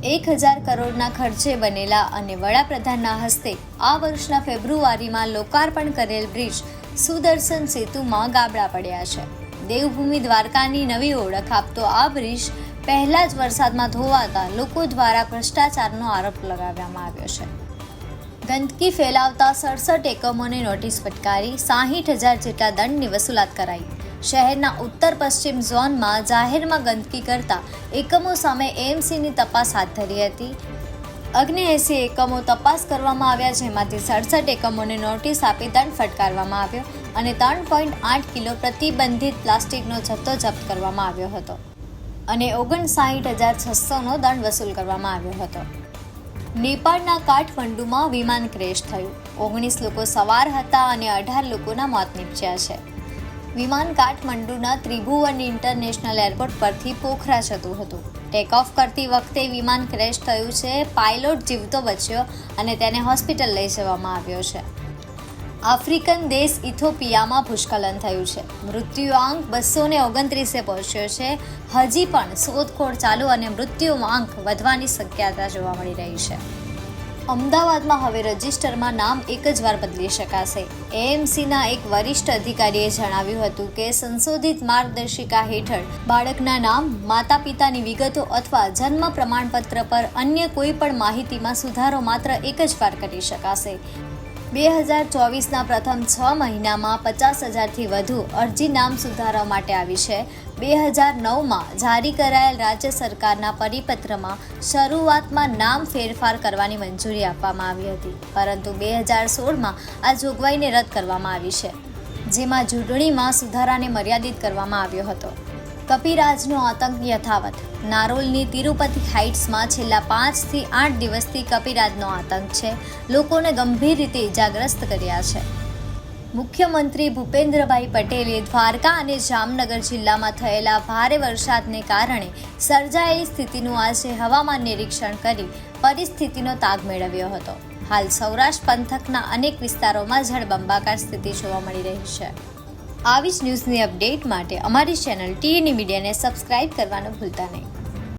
એક હજાર કરોડના ખર્ચે બનેલા અને વડાપ્રધાનના હસ્તે આ વર્ષના ફેબ્રુઆરીમાં લોકાર્પણ કરેલ બ્રિજ સુદર્શન સેતુમાં ગાબડા પડ્યા છે. દેવભૂમિ દ્વારકાની નવી ઓળખ આપતો આ બ્રિજ પહેલા જ વરસાદમાં ધોવાતા લોકો દ્વારા ભ્રષ્ટાચારનો આરોપ લગાવવામાં આવ્યો છે. ગંદકી ફેલાવતા સડસઠ એકમોને નોટિસ ફટકારી, સાહીઠ હજાર જેટલા દંડની વસૂલાત કરાઈ. શહેરના ઉત્તર પશ્ચિમ ઝોનમાં જાહેરમાં ગંદકી કરતા એકમો સામે એએમસીની તપાસ હાથ ધરી હતી. અગ્નિ એસી એકમો તપાસ કરવામાં આવ્યા, જેમાંથી સડસઠ એકમોને નોટિસ આપી દંડ ફટકારવામાં આવ્યો અને ત્રણ પોઈન્ટ આઠ કિલો પ્રતિબંધિત પ્લાસ્ટિકનો જથ્થો જપ્ત કરવામાં આવ્યો હતો અને ઓગણસાઠ હજાર છસોનો દંડ વસૂલ કરવામાં આવ્યો હતો. નેપાળના કાઠમંડુમાં વિમાન ક્રેશ થયું. ઓગણીસ લોકો સવાર હતા અને અઢાર લોકોના મોત નીપજ્યા છે. વિમાન કાઠમંડુના ત્રિભુવન ઇન્ટરનેશનલ એરપોર્ટ પરથી પોખરા જતું હતું. ટેક ઓફ કરતી વખતે વિમાન ક્રેશ થયું છે, પાયલોટ જીવતો બચ્યો અને તેને હોસ્પિટલ લઈ જવામાં આવ્યો છે. આફ્રિકન દેશ ઇથોપિયામાં ભૂસ્ખલન થયું છે. મૃત્યુઆંક બસો ને ઓગણત્રીસે પહોંચ્યો છે. હજી પણ શોધખોળ ચાલુ અને મૃત્યુઆંક વધવાની શક્યતા જોવા મળી રહી છે. અમદાવાદમાં હવે રજિસ્ટરમાં નામ એક જ વાર બદલી શકાશે. એએમસીના એક વરિષ્ઠ અધિકારીએ જણાવ્યું હતું કે સંશોધિત માર્ગદર્શિકા હેઠળ બાળકના નામ માતા પિતાની વિગતો અથવા જન્મ પ્રમાણપત્ર પર અન્ય કોઈ પણ માહિતીમાં સુધારો માત્ર એક જ વાર કરી શકાશે. બે હજાર ચોવીસના પ્રથમ છ મહિનામાં પચાસ હજારથી વધુ અરજી નામ સુધારવા માટે આવી છે. બે હજાર નવમાં જારી કરાયેલ રાજ્ય સરકારના પરિપત્રમાં શરૂઆતમાં નામ ફેરફાર કરવાની મંજૂરી આપવામાં આવી હતી. પરંતુ બે હજાર સોળમાં આ જોગવાઈને રદ કરવામાં આવી છે, જેમાં ચૂંટણીમાં સુધારાને મર્યાદિત કરવામાં આવ્યો હતો. કપિરાજનો આતંક યથાવત. નારોલની તિરુપતિ હાઇટ્સમાં છેલ્લા પાંચથી આઠ દિવસથી કપિરાજનો આતંક છે. લોકોને ગંભીર રીતે ઇજાગ્રસ્ત કર્યા છે. મુખ્યમંત્રી ભૂપેન્દ્રભાઈ પટેલે દ્વારકા અને જામનગર જિલ્લામાં થયેલા ભારે વરસાદને કારણે સર્જાયેલી સ્થિતિનું આજે હવામાન નિરીક્ષણ કરી પરિસ્થિતિનો તાગ મેળવ્યો હતો. હાલ સૌરાષ્ટ્ર પંથકના અનેક વિસ્તારોમાં જળબંબાકાર સ્થિતિ જોવા મળી રહી છે. આવી જ ન્યૂઝની અપડેટ માટે અમારી ચેનલ ટીએની મીડિયાને સબસ્ક્રાઇબ કરવાનું ભૂલતા નહીં.